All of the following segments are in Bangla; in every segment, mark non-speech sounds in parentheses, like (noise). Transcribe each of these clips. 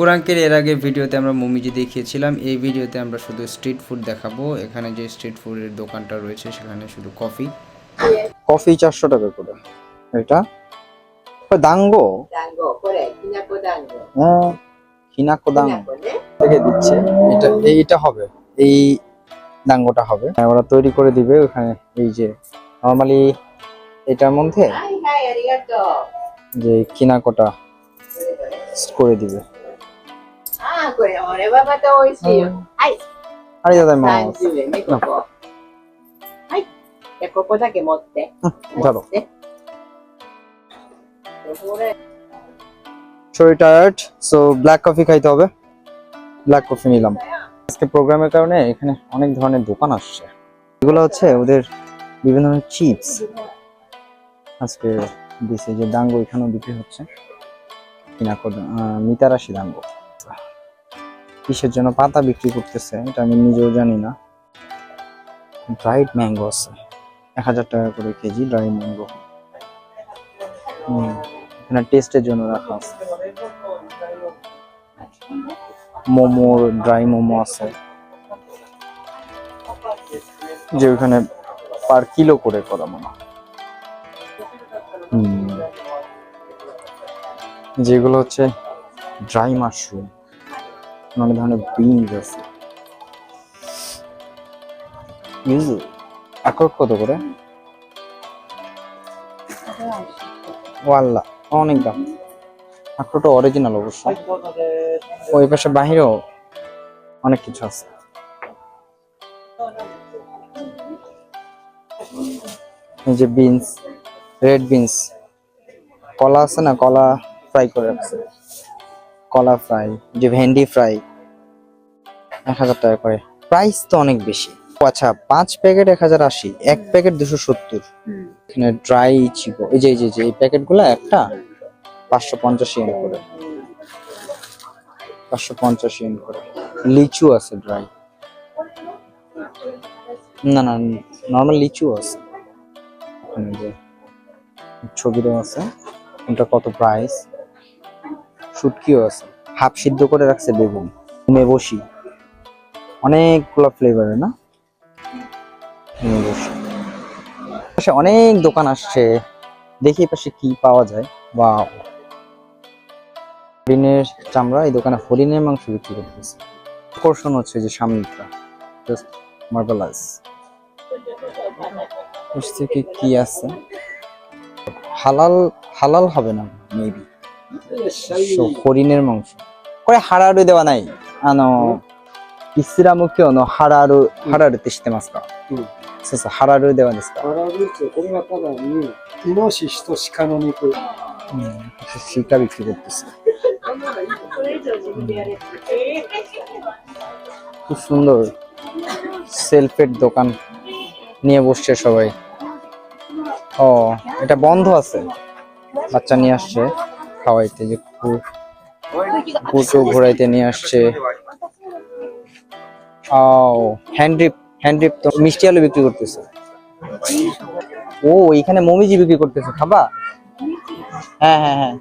কোরআনকের এর আগে ভিডিওতে আমরা মুমিজি দেখিয়েছিলাম এই ভিডিওতে আমরা শুধু স্ট্রিট ফুড দেখাবো। এখানে যে স্ট্রিট ফুডের দোকানটা রয়েছে সেখানে শুধু কফি। কফি চারশো টাকা করে। এটা? দাঙ্গো? হ্যাঁ কিনা কো দাঙ্গো দেখে দিচ্ছে। এটা এইটা হবে এই দাঙ্গোটা হবে। হ্যাঁ, ওরা তৈরি করে দিবে ওখানে এই যে নর্মালি এটার মধ্যে? যে কিনাকোটা করে দিবে। ああこれこれはまた美味しいよ、はい আরে দাদা মা 30円ねここはいじゃあここだけ持って ধরো 持ってこれ শরীর টায়ার্ড সো ব্ল্যাক কফি খাইতে হবে ব্ল্যাক কফি নিলাম আজকে প্রোগ্রামের কারণে এখানে অনেক ধরনের দোকান আসছে এগুলো হচ্ছে ওদের বিভিন্ন ধরনের চিপস আজকে দিছে যে ডাঙ্গো এখানেও বিক্রি হচ্ছে কিনা মিতারাশি ডাঙ্গো কিসের জন্য পাতা বিক্রি করতেছে, এটা আমি নিজেও জানি না। ড্রাইড ম্যাঙ্গো আছে। এক হাজার টাকা করে কেজি ড্রাই ম্যাঙ্গো এখানে টেস্টের জন্য রাখা আছে। মোমোর ড্রাই মোমো আছে। যে ওখানে পার কিলো করে করা মনে। যেগুলো হচ্ছে ড্রাই মাশরুম অনেক ধরনের বিনস আছে। ইউজু আখরোট কত করে? ওয়াল্লা, অনেক দাম। আখরোট অরিজিনাল অবশ্য। ওই পাশে বাহিরেও অনেক কিছু আছে। এই যে বিনস রেড বিনস কলা আছে না? কলা ফ্রাই করে রাখছে। কলা ফ্রাই যে ভেন্ডি ফ্রাই এক হাজার টাকা করে। প্রাইস তো অনেক বেশি। আচ্ছা পাঁচ প্যাকেট এক হাজার আশি এক প্যাকেট দুশো সত্তর। এখানে ড্রাই চিকো এই যে এই যে এই যে এই প্যাকেটগুলো একটা পাঁচশো পঞ্চাশ ইয়েন করে। পাঁচশো পঞ্চাশ ইয়েন করে। লিচু আছে ড্রাই না না নর্মাল লিচু আছে। ছবি দেওয়া আছে কোনটা কত প্রাইস শুটকিও আছে। হাফ সিদ্ধ করে রাখছে বেগুন। মেবসি অনেকগুলো ফ্লেভারের না? মেবসি পাশে অনেক দোকান আসছে। দেখি পাশে কি পাওয়া যায়। বা হরিণের চামড়া, এই দোকানে হরিণের মাংস বিক্রি করতেছে। আকর্ষণ হচ্ছে যে সামনেটা জাস্ট মার্বেলাস কি আছে? হালাল হালাল হবে না মেবি হরিণের মাংস করে হারারু দেওয়া নাই আনো ইসরামুখী অনো হারারু হারারু তেশতে মাস কা そうそう、ハラルではですか。バラルーツこれはただにイノシシと鹿の肉 うん、শিকা বিক্রি করতেছে (laughs) これ以上自分でやれって খুব সুন্দর সেলফের দোকান নিয়ে বসছে সবাই ও এটা বন্ধ আছে বাচ্চা নিয়ে আসছে খাওয়াইতে, যে কুকুরকে ঘোরাইতে নিয়ে আসছে। ও হ্যান্ড্রিপ হ্যান্ড্রিপ তো মিষ্টি আলু বিক্রি করতেছে। ও, এখানে মমিজি বিক্রি করতেছে, খাবা? হ্যাঁ হ্যাঁ হ্যাঁ।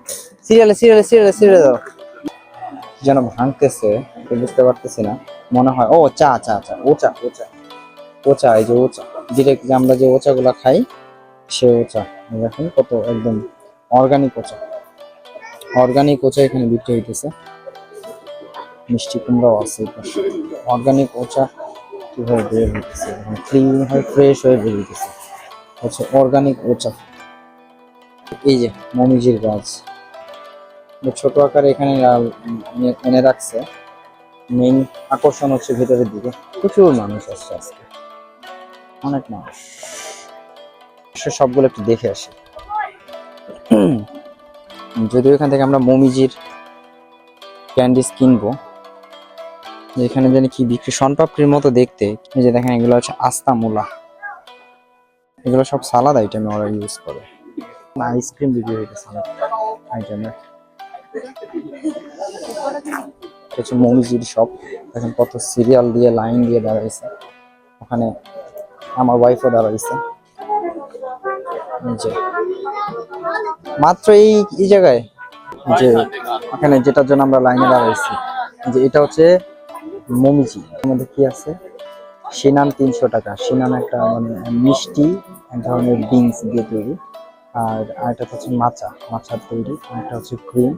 সিরিয়ালে সিরিয়ালে সিরিয়ালে সিরিয়ালে দাও। যেন ভাঙতেছে বুঝতে পারতেছি না। মনে হয়, ও, চা চা চা ও চা ও চা ও চা এই যে ও চা ডিরেক্ট আমরা যে ওচা গুলা খাই, সে ওচা। দেখেন কত একদম অর্গানিক ওচা। অর্গানিক ওচা এখানে বিক্রি হইতেছে। মিষ্টি কুমড়াও আছে অর্গানিক ওচা কীভাবে বের হইতেছে? ক্লিন হয়ে ফ্রেশ হয়ে বের হইতেছে। হচ্ছে অর্গানিক ওচা। এই যে মমিজির গাছ। ছোট আকারে এখানে এনে- রাখছে। মেইন আকর্ষণ হচ্ছে ভেতরের দিকে। প্রচুর মানুষ আসছে আজকে। অনেক মানুষ। সে সবগুলো একটু দেখে আসি। যদিও এখান থেকে আমরা মমিজির ক্যান্ডিস কিনবো। এখানে জানি কি বিক্রি, শনপাপড়ির মতো দেখতে। এই যে দেখেন, এগুলো হচ্ছে আস্তা মূলা। এগুলো সব সালাদ আইটেমে ওরা ইউজ করে। আইসক্রিম বিক্রি হয়ে গেছে আইটেমের কিছু মমিজির শপ এখন কত সিরিয়াল দিয়ে লাইন দিয়ে দাঁড়াইছে। ওখানে আমার ওয়াইফও দাঁড়াইছে। মাত্র এই এই জায়গায় যে এখানে যেটার জন্য আমরা লাইনে দাঁড়াইছি, যে এটা হচ্ছে মমিজি। আমাদের কি আছে? সিনান তিনশো টাকা। সিনান একটা মানে মিষ্টি, এক ধরনের বিনস দিয়ে তৈরি। আর আরেকটা হচ্ছে মাচা মাচার তৈরি। আরেকটা হচ্ছে ক্রিম।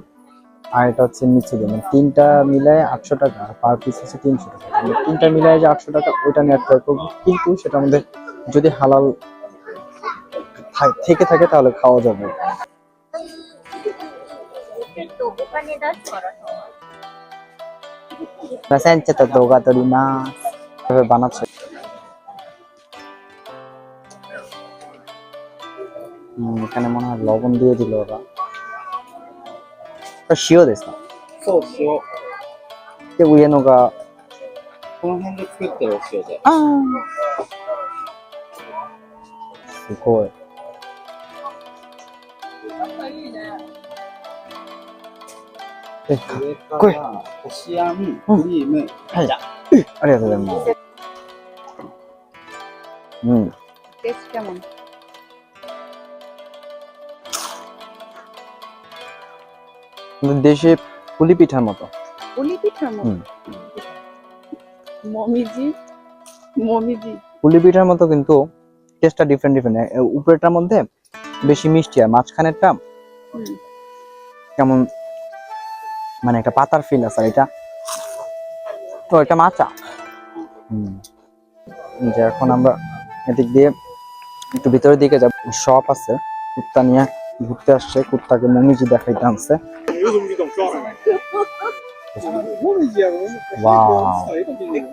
আর এটা হচ্ছে মিচুরি মানে তিনটা মিলায় আটশো টাকা। আর পার পিস হচ্ছে তিনশো টাকা। তিনটা মিলায় যে আটশো টাকা, ওইটা নেওয়ার ট্রাই করব কিন্তু সেটা আমাদের যদি হালাল থেকে থাকে তাহলে খাওয়া যাবে Presente তো দোগা তরি না এভাবে বানাচ্ছে হুম, এখানে মনে হয় লবণ দিয়ে দিল ওরা শিও দেশ না そう塩 যে উইয়ে নোগা この辺で作ってるお塩で すごい。 えか上かこいいらこしあんクリームはい。ありがとうございます。うん。 টেস্ট কেমন আমাদের দেশে পুলি পিঠার মতো পুলি পিঠার মতো হুম। মমিজি মমিজি পুলি পিঠার মতো কিন্তু টেস্টটা ডিফারেন্ট ডিফারেন্ট উপরেরটার মধ্যে বেশি মিষ্টি আর মাঝখানেরটা। কেমন মানে একটা পাতার ফিল আছে এটা। তো এটা মাচা। হুম। যে এখন আমরা এদিক দিয়ে একটু ভিতরের দিকে যাব। শপ আছে কুত্তা নিয়ে ঘুরতে আসছে কুত্তাকে মমিজি দেখাইতে আনছে. (laughs)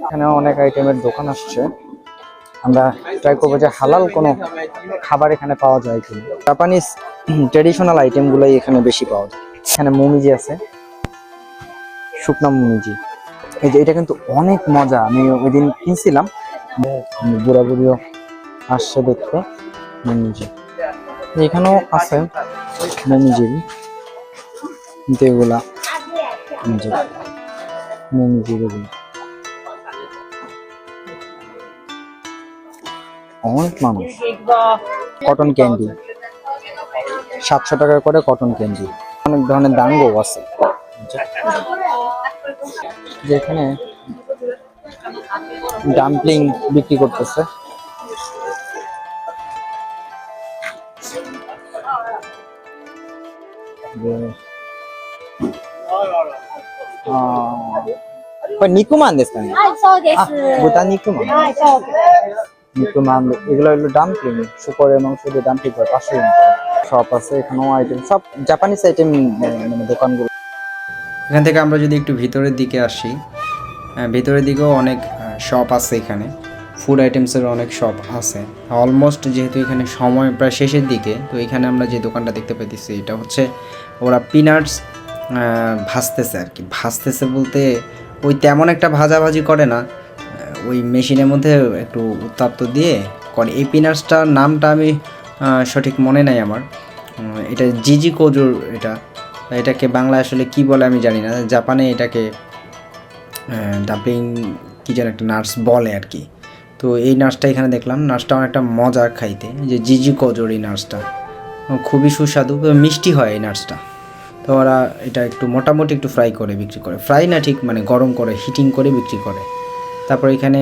এখানে অনেক আইটেমের দোকান আসছে। আমরা ট্রাই করব যে হালাল কোনো খাবার এখানে পাওয়া যায় কিনা। জাপানিজ ট্রেডিশনাল আইটেম গুলোই এখানে বেশি পাওয়া যায়। এখানে মুমিজি আছে। শুকনা মোমিজি। এই যে এটা কিন্তু অনেক মজা। আমি ওই দিন কিনছিলাম। বুড়া বুড়িও আসছে দেখতে। মোমিজি। এখানেও আছে মোমিজি। কিন্তু এগুলা মোমিজি। অনেক মানুষ কটন ক্যান্ডি সাতশো টাকা করে কটন ক্যান্ডি অনেক ধরনের দাঙ্গও আছে যেখানে ডাম্পলিং বিক্রি করতেছে যে- আহ,これ肉まんですかねはい、そうであす。豚肉まんはい、そうです。 নিকু মান এগুলো হলো ডাম্পলিং শুকরের মাংস দিয়ে ডাম্পলিং করে, পাঁচশো সব আছে, এখানেও আইটেম সব জাপানিজ আইটেম মানে দোকানগুলো। এখান থেকে আমরা যদি একটু ভিতরের দিকে আসি ভিতরের দিকেও অনেক শপ আছে এখানে। ফুড আইটেমসের অনেক শপ আছে। অলমোস্ট যেহেতু এখানে সময় প্রায় শেষের দিকে, তো এখানে আমরা যে দোকানটা দেখতে পেতেছি এটা হচ্ছে ওরা পিনাটস ভাজতেছে আর কি। ভাজতেছে বলতে ওই তেমন একটা ভাজাভাজি করে না ওই মেশিনের মধ্যে একটু উত্তাপ্ত দিয়ে করে। এই পিনাটসটার নামটা আমি সঠিক মনে নাই আমার। এটা জিজি কোজোর এটা। এটাকে বাংলা আসলে কি বলে আমি জানি না। জাপানে এটাকে ডাম্পলিং কি যেন একটা নার্স বলে আর কি। তো এই নার্সটা এখানে দেখলাম। নার্সটা অনেকটা মজা খাইতে। যে জিজি কজোর এই নার্সটা। খুবই সুস্বাদু মিষ্টি হয় এই নার্সটা। তো ওরা এটা একটু মোটামুটি একটু ফ্রাই করে, বিক্রি করে। ফ্রাই না ঠিক মানে গরম করে, হিটিং করে বিক্রি করে। তারপর এখানে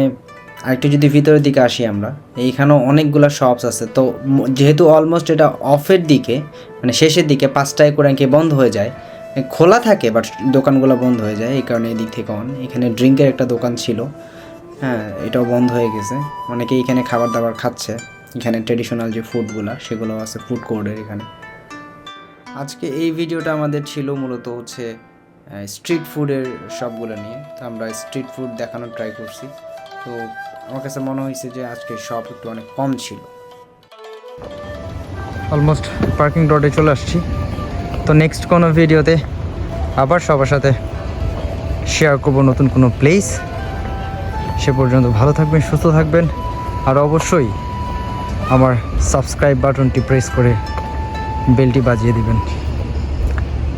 আরেকটু যদি ভিতরের দিকে আসি আমরা, এইখানেও অনেকগুলো শপস আছে। তো যেহেতু অলমোস্ট এটা অফের দিকে মানে শেষের দিকে পাঁচটায় করে কি বন্ধ হয়ে যায় খোলা থাকে বাট দোকানগুলো বন্ধ হয়ে যায়, এই কারণে এই দিক থেকে অন। এখানে ড্রিঙ্কের একটা দোকান ছিল হ্যাঁ এটাও বন্ধ হয়ে গেছে। অনেকে এখানে খাবার দাবার খাচ্ছে। এখানে ট্রেডিশনাল যে ফুডগুলো সেগুলো আছে ফুড কোর্টের এখানে। আজকে এই ভিডিওটা আমাদের ছিল মূলত হচ্ছে স্ট্রিট ফুডের সবগুলো নিয়ে তো আমরা স্ট্রিট ফুড দেখানোর ট্রাই করছি। তো আমার কাছে মনে হয়েছে যে আজকে শপ একটু অনেক কম ছিল। অলমোস্ট পার্কিং রোডে চলে আসছি। তো নেক্সট কোনো ভিডিওতে আবার সবার সাথে শেয়ার করব নতুন কোনো প্লেস সে পর্যন্ত ভালো থাকবেন, সুস্থ থাকবেন। আর অবশ্যই আমার সাবস্ক্রাইব বাটনটি প্রেস করে বেলটি বাজিয়ে দিবেন।